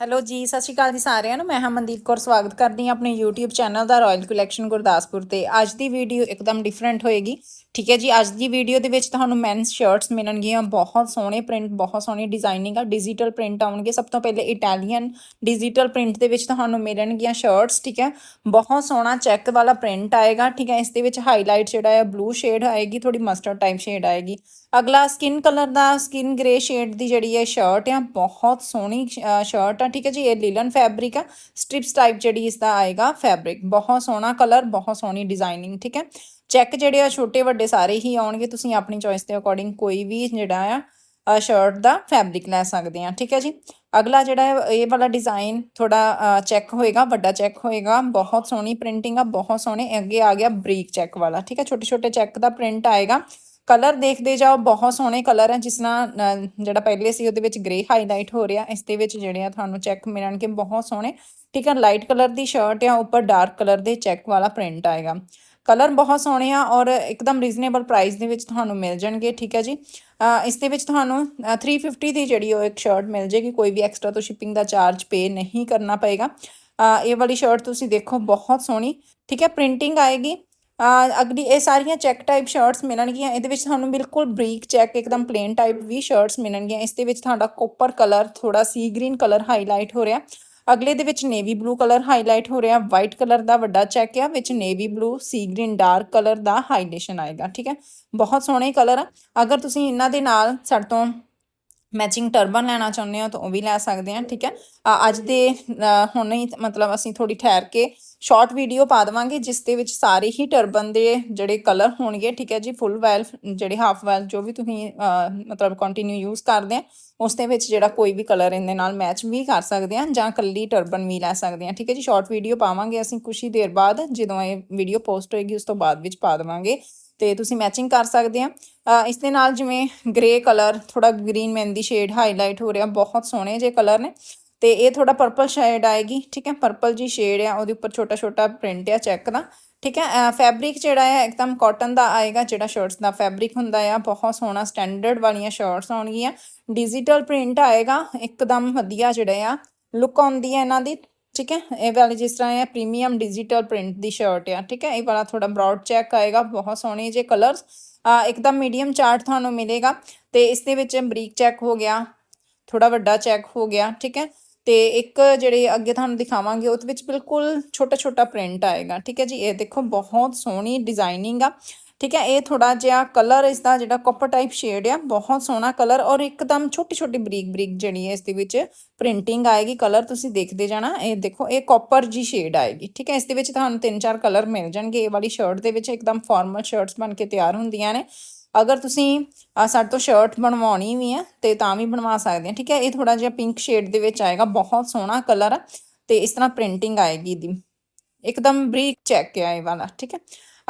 Hello ਜੀ, ਸਤਿ ਸ਼੍ਰੀ ਅਕਾਲ ਜੀ ਸਾਰਿਆਂ ਨੂੰ। ਮੈਂ ਹਮਨਦੀਪ ਕੌਰ, ਸਵਾਗਤ ਕਰਦੀ ਹਾਂ ਆਪਣੇ YouTube ਚੈਨਲ ਦਾ ਰਾਇਲ ਕਲੈਕਸ਼ਨ ਗੁਰਦਾਸਪੁਰ ਤੇ। ਅੱਜ ਦੀ ਵੀਡੀਓ ਇੱਕਦਮ ਡਿਫਰੈਂਟ ਹੋਏਗੀ। ਠੀਕ ਹੈ ਜੀ, ਅੱਜ ਦੀ ਵੀਡੀਓ ਦੇ ਵਿੱਚ ਤੁਹਾਨੂੰ ਮੈਨਸ ਸ਼ਰਟਸ ਮਿਲਣਗੀਆਂ। ਬਹੁਤ ਸੋਹਣੇ ਪ੍ਰਿੰਟ ਬਹੁਤ ਸੋਹਣੀ ਡਿਜ਼ਾਈਨਿੰਗ ਆ। ਡਿਜੀਟਲ ਪ੍ਰਿੰਟ ਆਉਣਗੇ। ਸਭ ਤੋਂ ਪਹਿਲੇ ਇਟਾਲੀਅਨ ਡਿਜੀਟਲ ਪ੍ਰਿੰਟ ਦੇ ਵਿੱਚ ਤੁਹਾਨੂੰ ਮਿਲਣਗੀਆਂ ਸ਼ਰਟਸ ਠੀਕ ਹੈ। ਬਹੁਤ ਸੋਹਣਾ ਚੈੱਕ ਵਾਲਾ ਪ੍ਰਿੰਟ ਆਏਗਾ। ਠੀਕ ਹੈ, ਇਸ ਦੇ ਵਿੱਚ ਹਾਈਲਾਈਟ ਜਿਹੜਾ ਹੈ ਬਲੂ ਸ਼ੇਡ ਆਏਗੀ ਥੋੜੀ ਮਸਟਰਡ ਟਾਈਪ ਸ਼ੇਡ ਆਏਗੀ। ਅਗਲਾ ਸਕਿਨ ਕਲਰ ਦਾ ਸਕਿਨ ਗ੍ਰੇ ਸ਼ੇਡ ਦੀ ਜਿਹੜੀ ਹੈ ਸ਼ਰਟ ਆ, ਬਹੁਤ ਸੋਹਣੀ ਸ਼ਰਟ ਆ ਠੀਕ ਹੈ ਜੀ, ਇਹ ਲਿਲਨ ਫੈਬਰਿਕ ਆ। ਸਟ੍ਰਿਪਸ ਟਾਈਪ ਜਿਹੜੀ ਇਸ ਦਾ ਆਏਗਾ ਫੈਬਰਿਕ ਬਹੁਤ ਸੋਹਣਾ ਕਲਰ ਬਹੁਤ ਸੋਹਣੀ ਡਿਜ਼ਾਈਨਿੰਗ ਠੀਕ ਹੈ। ਚੈੱਕ ਜਿਹੜੇ ਆ, ਛੋਟੇ ਵੱਡੇ ਸਾਰੇ ਹੀ ਆਉਣਗੇ, ਤੁਸੀਂ ਆਪਣੀ ਚੋਇਸ ਦੇ ਅਕੋਰਡਿੰਗ ਕੋਈ ਵੀ ਜਿਹੜਾ ਆ ਸ਼ਰਟ ਦਾ ਫੈਬਰਿਕ ਲੈ ਸਕਦੇ ਆ ਠੀਕ ਹੈ ਜੀ। ਅਗਲਾ ਜਿਹੜਾ ਹੈ, ਇਹ ਵਾਲਾ ਡਿਜ਼ਾਈਨ ਥੋੜਾ ਚੈੱਕ ਹੋਏਗਾ, ਵੱਡਾ ਚੈੱਕ ਹੋਏਗਾ। ਬਹੁਤ ਸੋਹਣੀ ਪ੍ਰਿੰਟਿੰਗ ਆ, ਬਹੁਤ ਸੋਹਣੇ, ਅੱਗੇ ਆ ਗਿਆ ਬਰੀਕ ਚੈੱਕ ਵਾਲਾ, ਠੀਕ ਹੈ। ਛੋਟੇ ਛੋਟੇ ਚੈੱਕ ਦਾ ਪ੍ਰਿੰਟ ਆਏਗਾ। ਕਲਰ ਦੇਖਦੇ ਜਾਓ ਬਹੁਤ ਸੋਹਣੇ ਕਲਰ ਹੈ ਜਿਸ ਨਾਲ ਜਿਹੜਾ ਪਹਿਲੇ ਸੀ ਉਹਦੇ ਵਿੱਚ ਗ੍ਰੇ ਹਾਈਲਾਈਟ ਹੋ ਰਿਹਾ। ਇਸ ਦੇ ਵਿੱਚ ਜਿਹੜੇ ਆ ਤੁਹਾਨੂੰ ਚੈੱਕ ਮਿਲਣਗੇ ਬਹੁਤ ਸੋਹਣੇ। ਠੀਕ ਹੈ ਲਾਈਟ ਕਲਰ ਦੀ ਸ਼ਰਟ ਆ ਉੱਪਰ ਡਾਰਕ ਕਲਰ ਦੇ ਚੈੱਕ ਵਾਲਾ ਪ੍ਰਿੰਟ ਆਏਗਾ। ਕਲਰ ਬਹੁਤ ਸੋਹਣੇ ਆ ਔਰ ਇੱਕਦਮ ਰੀਜ਼ਨੇਬਲ ਪ੍ਰਾਈਸ ਦੇ ਵਿੱਚ ਤੁਹਾਨੂੰ ਮਿਲ ਜਾਣਗੇ ਠੀਕ ਹੈ ਜੀ। ਇਸ ਦੇ ਵਿੱਚ ਤੁਹਾਨੂੰ ਅ, 350 ਦੀ ਜਿਹੜੀ ਉਹ ਇੱਕ ਸ਼ਰਟ ਮਿਲ ਜੇਗੀ ਕੋਈ ਵੀ ਐਕਸਟਰਾ ਤੋਂ ਸ਼ਿਪਿੰਗ ਦਾ ਚਾਰਜ ਪੇ ਨਹੀਂ ਕਰਨਾ ਪਏਗਾ। ਇਹ ਵਾਲੀ ਸ਼ਰਟ ਤੁਸੀਂ ਦੇਖੋ ਬਹੁਤ ਸੋਹਣੀ। ਠੀਕ ਹੈ ਪ੍ਰਿੰਟਿੰਗ ਆਏਗੀ। ਅਗਲੀ, ਇਹ ਸਾਰੀਆਂ ਚੈੱਕ ਟਾਈਪ ਸ਼ਰਟਸ ਮਿਲਣਗੀਆਂ। ਇਹਦੇ ਵਿੱਚ ਤੁਹਾਨੂੰ ਬਿਲਕੁਲ ਬਰੀਕ ਚੈੱਕ ਇੱਕਦਮ ਪਲੇਨ ਟਾਈਪ ਵੀ ਸ਼ਰਟਸ ਮਿਲਣਗੀਆਂ। ਇਸ ਦੇ ਵਿੱਚ ਤੁਹਾਡਾ ਕੋਪਰ ਕਲਰ ਥੋੜਾ ਸੀ ਗ੍ਰੀਨ ਕਲਰ ਹਾਈਲਾਈਟ ਹੋ ਰਿਹਾ। ਅਗਲੇ ਦੇ ਵਿੱਚ ਨੇਵੀ ਬਲੂ ਕਲਰ ਹਾਈਲਾਈਟ ਹੋ ਰਿਹਾ। ਵਾਈਟ ਕਲਰ ਦਾ ਵੱਡਾ ਚੈੱਕ ਆ, ਵਿੱਚ navy blue sea green dark colour ਦਾ ਹਾਈਲਾਈਟੇਸ਼ਨ ਆਏਗਾ, ਠੀਕ ਹੈ? ਬਹੁਤ ਸੋਹਣੇ ਕਲਰ ਆ। ਅਗਰ ਤੁਸੀਂ ਇਹਨਾਂ ਦੇ ਨਾਲ ਸਾਡੇ ਤੋਂ ਮੈਚਿੰਗ ਟਰਬਨ ਲੈਣਾ ਚਾਹੁੰਦੇ ਹੋ ਤਾਂ ਉਹ ਵੀ ਲੈ ਸਕਦੇ ਆ ਠੀਕ ਹੈ? ਅੱਜ ਦੇ ਹੁਣ ਹੀ ਮਤਲਬ ਅਸੀਂ ਥੋੜੀ ਠਹਿਰ ਕੇ ਸ਼ਾਰਟ ਵੀਡੀਓ ਪਾ ਦੇਵਾਂਗੇ, ਜਿਸ ਦੇ ਵਿੱਚ ਸਾਰੇ ਹੀ ਟਰਬਨ ਦੇ ਜਿਹੜੇ ਕਲਰ ਹੋਣਗੇ, ਠੀਕ ਹੈ ਜੀ? ਫੁੱਲ ਵੈਲ ਜਿਹੜੇ ਹਾਫ ਵੈਲ ਜੋ ਵੀ ਤੁਸੀਂ ਮਤਲਬ ਕੰਟੀਨਿਊ ਯੂਜ਼ ਕਰਦੇ ਆ, ਉਸ ਦੇ ਵਿੱਚ ਜਿਹੜਾ ਕੋਈ ਵੀ ਕਲਰ ਇਹਦੇ ਨਾਲ ਮੈਚ ਵੀ ਕਰ ਸਕਦੇ ਆ ਜਾਂ ਕੱਲੀ ਟਰਬਨ ਵੀ ਲੈ ਸਕਦੇ ਆ ਠੀਕ ਹੈ ਜੀ? ਸ਼ਾਰਟ ਵੀਡੀਓ ਪਾਵਾਂਗੇ ਅਸੀਂ ਕੁਛ ਹੀ ਦੇਰ ਬਾਅਦ, ਜਦੋਂ ਇਹ ਵੀਡੀਓ ਪੋਸਟ ਹੋਏਗੀ, ਉਸ ਤੋਂ ਬਾਅਦ ਵਿੱਚ ਪਾ ਦੇਵਾਂਗੇ। ਤੇ ਤੁਸੀਂ ਮੈਚਿੰਗ ਕਰ ਸਕਦੇ ਆ। ਇਸ ਦੇ ਨਾਲ ਜਿਵੇਂ ਗ੍ਰੇ ਕਲਰ ਥੋੜਾ ਗ੍ਰੀਨ ਮਹਿੰਦੀ ਸ਼ੇਡ ਹਾਈਲਾਈਟ ਹੋ ਰਿਹਾ, ਬਹੁਤ ਸੋਹਣੇ ਜੇ ਕਲਰ ਨੇ। ਤੇ ਇਹ ਥੋੜਾ ਪਰਪਲ ਸ਼ੇਡ ਆਏਗੀ, ਠੀਕ ਹੈ? ਪਰਪਲ ਜੀ ਸ਼ੇਡ ਆ, ਉਹਦੇ ਉੱਪਰ ਛੋਟਾ ਛੋਟਾ ਪ੍ਰਿੰਟ ਆ ਚੈੱਕ ਦਾ, ਠੀਕ ਹੈ? ਫੈਬਰਿਕ ਜਿਹੜਾ ਹੈ ਇੱਕਦਮ ਕਾਟਨ ਦਾ ਆਏਗਾ, ਜਿਹੜਾ ਸ਼ਰਟਸ ਦਾ ਫੈਬਰਿਕ ਹੁੰਦਾ ਆ। ਬਹੁਤ ਸੋਹਣਾ ਸਟੈਂਡਰਡ ਵਾਲੀਆਂ ਸ਼ਰਟਸ ਆਉਣਗੀਆਂ। ਡਿਜੀਟਲ ਪ੍ਰਿੰਟ ਆਏਗਾ, ਇੱਕਦਮ ਵਧੀਆ ਜਿਹੜਾ ਆ ਲੁੱਕ ਆਉਂਦੀ ਹੈ ਇਹਨਾਂ ਦੀ। ਠੀਕ ਹੈ ਇਹ ਵਾਲੀ ਜਿਸ ਤਰ੍ਹਾਂ ਹੈ ਪ੍ਰੀਮੀਅਮ ਡਿਜੀਟਲ ਪ੍ਰਿੰਟ ਦੀ ਸ਼ਰਟ ਆ ਠੀਕ ਹੈ ਇਹ ਵਾਲਾ ਥੋੜਾ ਬ੍ਰੌਡ ਚੈੱਕ ਆਏਗਾ ਬਹੁਤ ਸੋਹਣੇ ਜੇ ਕਲਰਸ ਇੱਕਦਮ ਮੀਡੀਅਮ ਚਾਰਟ ਤੁਹਾਨੂੰ ਮਿਲੇਗਾ ਤੇ ਇਸ ਦੇ ਵਿੱਚ ਬਰੀਕ ਚੈੱਕ ਹੋ ਗਿਆ ਥੋੜਾ ਵੱਡਾ ਚੈੱਕ ਹੋ ਗਿਆ ਠੀਕ ਹੈ ਤੇ ਇੱਕ ਜਿਹੜੇ ਅੱਗੇ ਤੁਹਾਨੂੰ ਦਿਖਾਵਾਂਗੇ ਉਹਦੇ ਵਿੱਚ ਬਿਲਕੁਲ ਛੋਟਾ ਛੋਟਾ ਪ੍ਰਿੰਟ ਆਏਗਾ ਠੀਕ ਹੈ ਜੀ ਇਹ ਦੇਖੋ ਬਹੁਤ ਸੋਹਣੀ ਡਿਜ਼ਾਈਨਿੰਗ ਆ ਠੀਕ ਹੈ, ਇਹ ਥੋੜਾ ਜਿਹਾ ਕਲਰ ਇਸ ਦਾ ਜਿਹੜਾ ਕਾਪਰ ਟਾਈਪ ਸ਼ੇਡ ਆ, ਬਹੁਤ ਸੋਹਣਾ ਕਲਰ ਔਰ ਇੱਕਦਮ ਛੋਟੀ ਛੋਟੀ ਬਰੀਕ ਬਰੀਕ ਜਿਹੜੀ ਹੈ, ਇਸ ਦੇ ਵਿੱਚ ਪ੍ਰਿੰਟਿੰਗ ਆਏਗੀ ਕਲਰ ਤੁਸੀਂ ਦੇਖਦੇ ਜਾਣਾ, ਇਹ ਦੇਖੋ, ਇਹ ਕਾਪਰ ਜੀ ਸ਼ੇਡ ਆਏਗੀ, ਠੀਕ ਹੈ, ਇਸ ਦੇ ਵਿੱਚ ਤੁਹਾਨੂੰ ਤਿੰਨ ਚਾਰ ਕਲਰ ਮਿਲ ਜਾਣਗੇ, ਇਹ ਵਾਲੀ ਸ਼ਰਟ ਦੇ ਵਿੱਚ ਇੱਕਦਮ ਫਾਰਮਲ ਸ਼ਰਟਸ ਬਣ ਕੇ ਤਿਆਰ ਹੁੰਦੀਆਂ ਨੇ, ਅਗਰ ਤੁਸੀਂ ਸਾਡੇ ਤੋਂ ਸ਼ਰਟ ਬਣਵਾਉਣੀ ਵੀ ਹੈ, ਤੇ ਤਾਂ ਵੀ ਬਣਵਾ ਸਕਦੇ ਆ, ਠੀਕ ਹੈ, ਇਹ ਥੋੜਾ ਜਿਹਾ ਪਿੰਕ ਸ਼ੇਡ ਦੇ ਵਿੱਚ ਆਏਗਾ, ਬਹੁਤ ਸੋਹਣਾ ਕਲਰ ਆ, ਤੇ ਇਸ ਤਰ੍ਹਾਂ ਪ੍ਰਿੰਟਿੰਗ ਆਏਗੀ ਇਹਦੀ, ਇੱਕਦਮ ਬਰੀਕ ਚੈੱਕ ਹੈ ਇਹ ਵਾਲਾ, ਠੀਕ ਹੈ।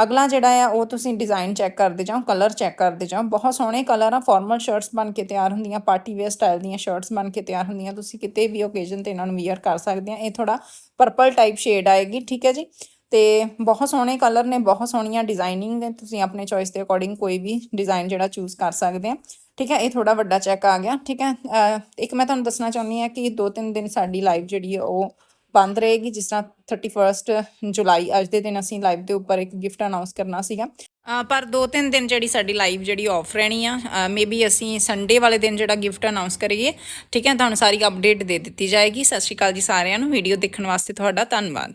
ਅਗਲਾ ਜਿਹੜਾ ਆ, ਉਹ ਤੁਸੀਂ ਡਿਜ਼ਾਈਨ ਚੈੱਕ ਕਰਦੇ ਜਾਓ ਕਲਰ ਚੈੱਕ ਕਰਦੇ ਜਾਓ। ਬਹੁਤ ਸੋਹਣੇ ਕਲਰ ਆ ਫਾਰਮਲ ਸ਼ਰਟਸ ਬਣ ਕੇ ਤਿਆਰ ਹੁੰਦੀਆਂ ਪਾਰਟੀ ਵੇਅਰ ਸਟਾਈਲ ਦੀਆਂ ਸ਼ਰਟਸ ਬਣ ਕੇ ਤਿਆਰ ਹੁੰਦੀਆਂ। ਤੁਸੀਂ ਕਿਤੇ ਵੀ ਓਕੇਜ਼ਨ ਤੇ ਇਹਨਾਂ ਨੂੰ ਵੀਅਰ ਕਰ ਸਕਦੇ ਆ। ਇਹ ਥੋੜਾ ਪਰਪਲ ਟਾਈਪ ਸ਼ੇਡ ਆਏਗੀ, ਠੀਕ ਹੈ ਜੀ? ਤੇ ਬਹੁਤ ਸੋਹਣੇ ਕਲਰ ਨੇ, ਬਹੁਤ ਸੋਹਣੀਆਂ ਡਿਜ਼ਾਈਨਿੰਗ ਨੇ। ਤੁਸੀਂ ਆਪਣੇ ਚੋਇਸ ਦੇ ਅਕੋਰਡਿੰਗ ਕੋਈ ਵੀ ਡਿਜ਼ਾਈਨ ਜਿਹੜਾ ਚੂਜ਼ ਕਰ ਸਕਦੇ ਆ। ਠੀਕ ਹੈ, ਇਹ ਥੋੜਾ ਵੱਡਾ ਚੈੱਕ ਆ ਗਿਆ, ਠੀਕ ਹੈ? ਇੱਕ ਮੈਂ ਤੁਹਾਨੂੰ ਦੱਸਣਾ ਚਾਹੁੰਦੀ ਹਾਂ ਕਿ ਦੋ ਤਿੰਨ ਦਿਨ ਸਾਡੀ ਲਾਈਵ ਜਿਹੜੀ ਹੈ, ਉਹ ਬੰਦ ਰਹੇਗੀ, ਜਿਸ ਤਰ੍ਹਾਂ 31 ਜੁਲਾਈ, ਅੱਜ ਦੇ ਦਿਨ ਅਸੀਂ ਲਾਈਵ ਦੇ ਉੱਪਰ ਇੱਕ ਗਿਫਟ ਅਨਾਉਂਸ ਕਰਨਾ ਸੀਗਾ। ਪਰ ਦੋ ਤਿੰਨ ਦਿਨ ਜਿਹੜੀ ਸਾਡੀ ਲਾਈਵ ਜਿਹੜੀ ਆਫ ਰਹਿਣੀ ਆ ਮੇਬੀ ਅਸੀਂ ਸੰਡੇ ਵਾਲੇ ਦਿਨ ਜਿਹੜਾ ਗਿਫਟ ਅਨਾਉਂਸ ਕਰੀਏ, ਠੀਕ ਹੈ, ਤੁਹਾਨੂੰ ਸਾਰੀ ਅਪਡੇਟ ਦੇ ਦਿੱਤੀ ਜਾਏਗੀ। ਸਤਿ ਸ਼੍ਰੀ ਅਕਾਲ ਜੀ ਸਾਰਿਆਂ ਨੂੰ ਵੀਡੀਓ ਦੇਖਣ ਵਾਸਤੇ ਤੁਹਾਡਾ ਧੰਨਵਾਦ।